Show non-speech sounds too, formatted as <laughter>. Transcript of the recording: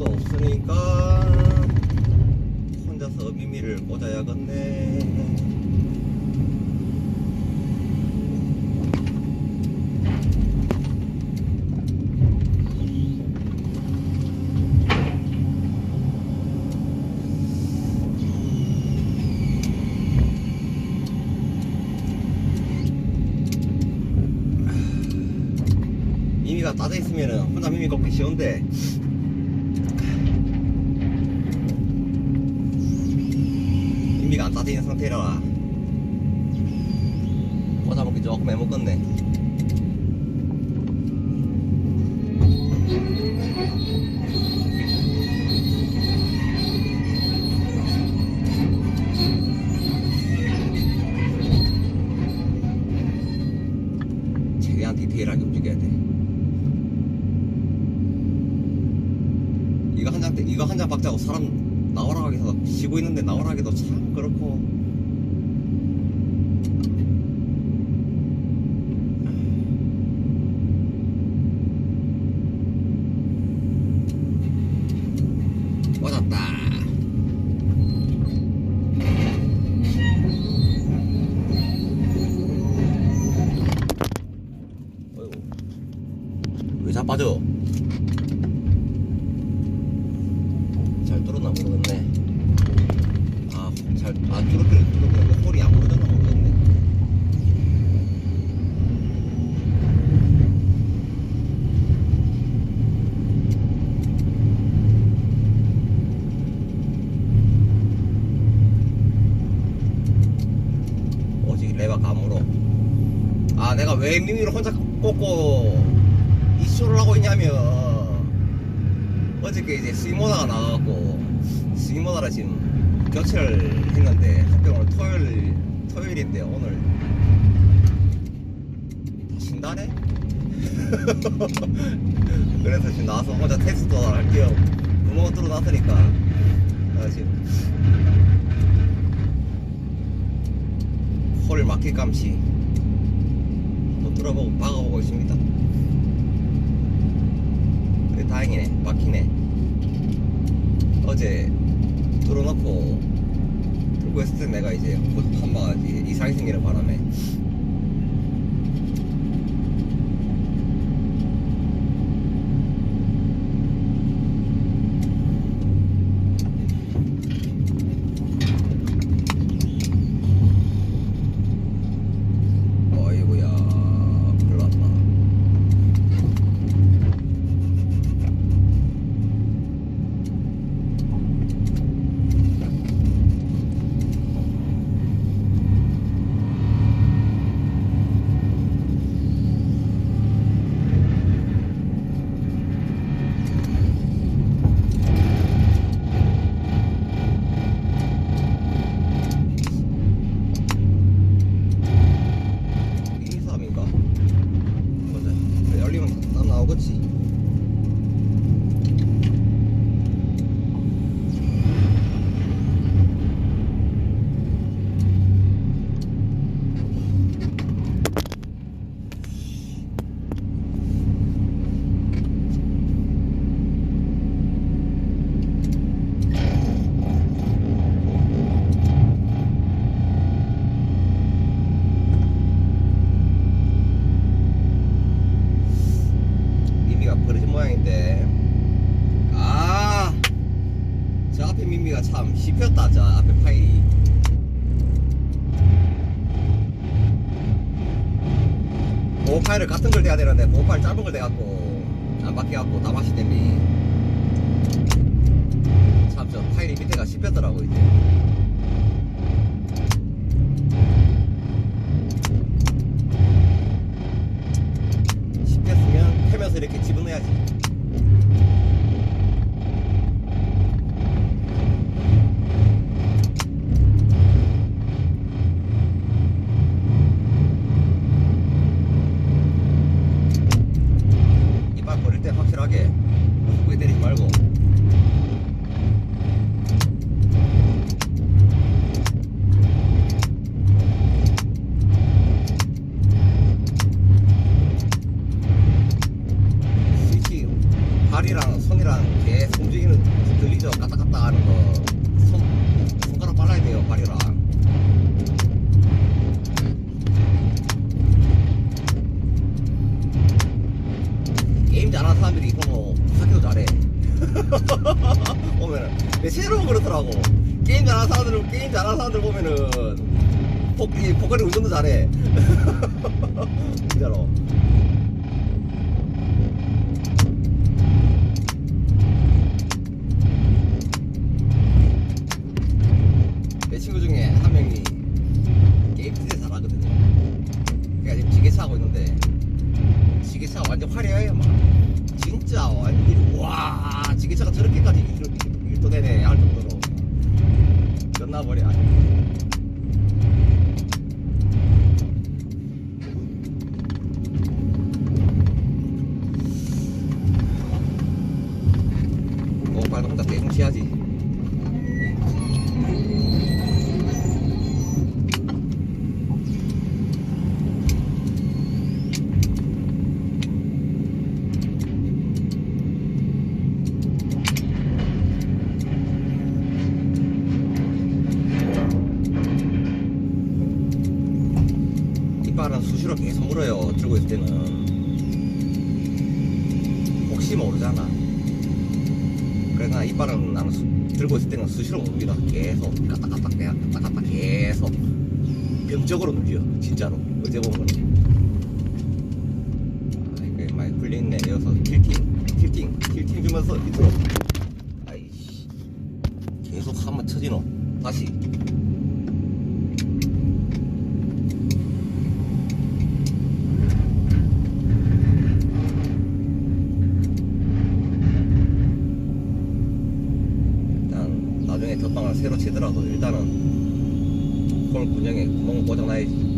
아무도 없으니까 혼자서 미미를 꽂아야겠네. 미미가 따져 있으면 혼자 미미 걷기 쉬운데 안 따져 있는 상태라 꽂아먹기 조금 애먹겠네. 최대한 디테일하게 움직여야 돼. 이거 한 장, 이거 한 장 박자고 사람 나오라 하기서 쉬고 있는데 나오라 하기도 참 그렇고. 맞았다. 어이구. 왜 자빠져? 잘 뚫었나 모르겠네. 아, 잘, 안 뚫었길래 뚫었는데 홀이 안 부러졌나 모르겠네. 오직 레바 감으로. 아, 내가 왜 미미를 혼자 꽂고 이슈를 하고 있냐면 어저께 이제 스위모나가 나와갖고 스위모나라 지금 교체를 했는데 하필 오늘 토요일 토요일인데 오늘. 다 쉰다네? <laughs> 그래서 지금 나와서 혼자 테스트 할게요. 구멍 뚫어놨으니까. 나 지금. 홀 막힐 감시. 한번 뚫어보고 박아보고 있습니다. 그래 다행이네. 막히네. 어제 뚫어놓고 뚫고 했을 때 내가 이제 한바가 이상이 생기는 바람에 어이구야 큰일 났다 이삼인가? 맞아. 그래, 열리면 딱 나오겠지. 미미가 버려진 모양인데 아 저 앞에 미미가 참 씹혔다 저 앞에 파일이. 보호 파일을 같은 걸 대야 되는데 보호 파일 짧은 걸 대갖고 안 바뀌갖고 다 맛이 땜니 참저 파일이 밑에가 씹혔더라고 이제. 씹혔으면 패면서 이렇게 집어넣어야지 새로운 그렇더라고. 게임 잘하는 사람들, 게임 잘하는 사람들 보면은, 복, 이, 복거리 운전도 잘해. <laughs> 진짜로. 내 친구 중에 한 명이 게임 진짜 잘하거든요. 그니까 지금 지게차 하고 있는데, 지게차 완전 화려해요, 막. 진짜 완전, 와, 지게차가 저렇게까지 이렇게. 도되네 할 정도로 끝나버려. 이빨은 수시로 계속 물어요. 들고 있을 때는 혹시 모르잖아. 그래서 나 이빨은 나는 수- 들고 있을 때는 수시로 옵니다. 계속 까딱까딱 까딱까딱 계속 병적으로 눌려 진짜로 어제 보면 아 이거 많이 풀리네 여기서 틸팅 틸팅 틸팅 주면서 밑으로 아이씨 계속 한번 쳐지노 다시 일단 나중에 덧방을 새로 치더라도 일단은 홀 군형에 구멍 꽂아놔야지